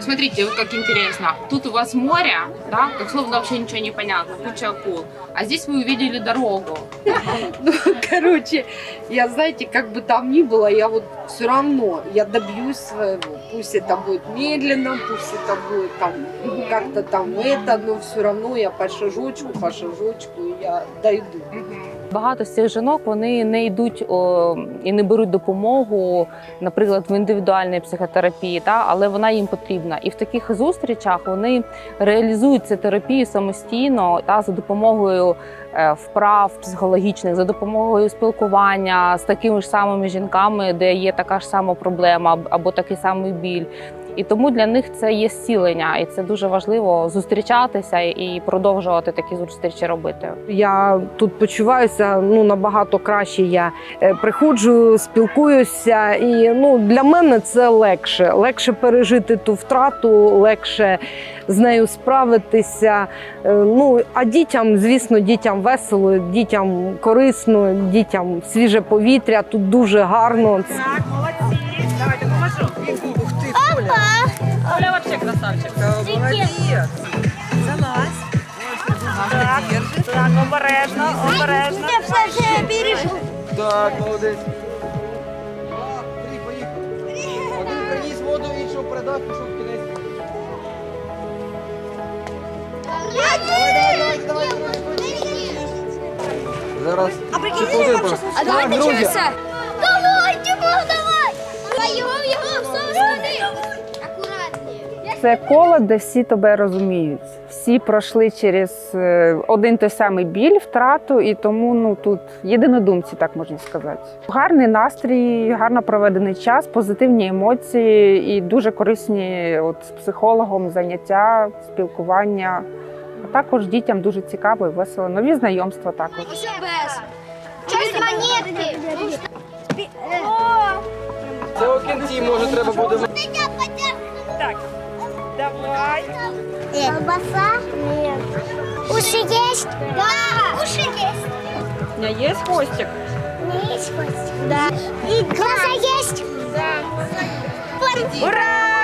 Смотрите, вот как интересно. Тут у вас море, да, как словно вообще ничего не понятно, куча акул. А здесь вы увидели дорогу. Ну, короче, я, знаете, как бы там ни было, я вот все равно, я добьюсь своего. Пусть это будет медленно, пусть это будет там как-то там это, но все равно я по шажочку, по шажочку, я дойду. Багато з цих жінок вони не йдуть о, і не беруть допомогу, наприклад, в індивідуальній психотерапії, та але вона їм потрібна. І в таких зустрічах вони реалізують цю терапію самостійно та за допомогою е, вправ психологічних, за допомогою спілкування з такими ж самими жінками, де є така ж сама проблема або такий самий біль. І тому для них це є зцілення, і це дуже важливо зустрічатися і продовжувати такі зустрічі робити. Я тут почуваюся ну набагато краще. Я е, приходжу, спілкуюся, і ну для мене це легше. Легше пережити ту втрату, легше з нею справитися. Е, Ну а дітям, звісно, дітям весело, дітям корисно, дітям свіже повітря. Тут дуже гарно. Так, молодці. Давайте поможу. Коля. Коля вообще красавчик. Молодець. Залазь. Так, так, обережно, обережно. Так, молодець. Два, три, поїхали. Один приніс воду, іншого передав, пішов в кінець. Давай, давай, давай, давай, Зараз. Секунду, просто. А давайте друзі. чогося. Давай, Тимур, давай. Давай, Це коло, де всі тебе розуміють. Всі пройшли через е, один той самий біль, втрату, і тому ну тут єдинодумці, так можна сказати. Гарний настрій, гарно проведений час, позитивні емоції і дуже корисні от, з психологом заняття, спілкування. А також дітям дуже цікаво і весело. Нові знайомства також. Без. Монетки. Це у кінці, може, треба буде. Так, давай. Колбаса? Нет. Уши есть? Да. Уши есть. У меня есть хвостик? У меня есть хвостик? Да. И глаза есть? Да. Ура!